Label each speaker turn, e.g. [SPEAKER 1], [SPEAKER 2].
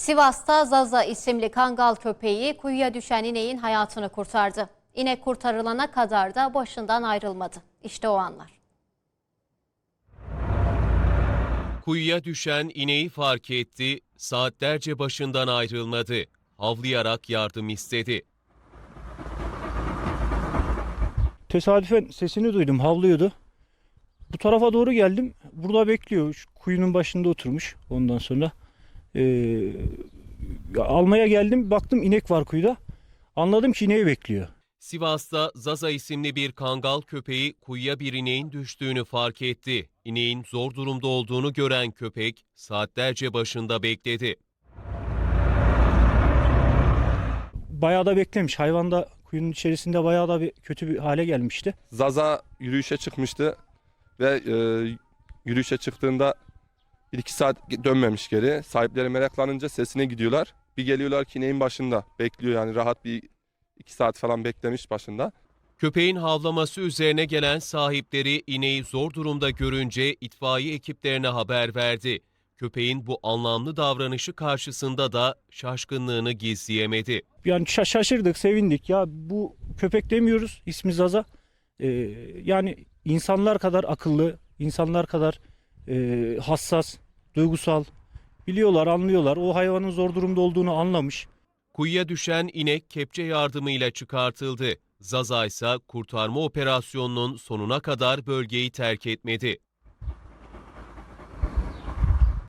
[SPEAKER 1] Sivas'ta Zaza isimli kangal köpeği kuyuya düşen ineğin hayatını kurtardı. İnek kurtarılana kadar da başından ayrılmadı. İşte o anlar.
[SPEAKER 2] Kuyuya düşen ineği fark etti, saatlerce başından ayrılmadı. Havlayarak yardım istedi.
[SPEAKER 3] Tesadüfen sesini duydum, havlıyordu. Bu tarafa doğru geldim. Burada bekliyor. Şu kuyunun başında oturmuş ondan sonra. Ya almaya geldim, baktım inek var kuyuda. Anladım ki ineği bekliyor.
[SPEAKER 2] Sivas'ta Zaza isimli bir kangal köpeği kuyuya bir ineğin düştüğünü fark etti. İneğin zor durumda olduğunu gören köpek saatlerce başında bekledi.
[SPEAKER 3] Bayağı da beklemiş. Hayvan da kuyunun içerisinde bayağı da bir kötü bir hale gelmişti.
[SPEAKER 4] Zaza yürüyüşe çıkmıştı ve e, yürüyüşe çıktığında 1-2 saat dönmemiş geri. Sahipleri meraklanınca sesine gidiyorlar. Bir geliyorlar ki ineğin başında bekliyor yani rahat bir 2 saat falan beklemiş başında.
[SPEAKER 2] Köpeğin havlaması üzerine gelen sahipleri ineği zor durumda görünce itfaiye ekiplerine haber verdi. Köpeğin bu anlamlı davranışı karşısında da şaşkınlığını gizleyemedi.
[SPEAKER 3] Yani şa- şaşırdık, sevindik. Ya bu köpek demiyoruz, ismi Zaza. Ee, yani insanlar kadar akıllı, insanlar kadar e, hassas, duygusal. Biliyorlar, anlıyorlar. O hayvanın zor durumda olduğunu anlamış.
[SPEAKER 2] Kuyuya düşen inek kepçe yardımıyla çıkartıldı. Zaza ise kurtarma operasyonunun sonuna kadar bölgeyi terk etmedi.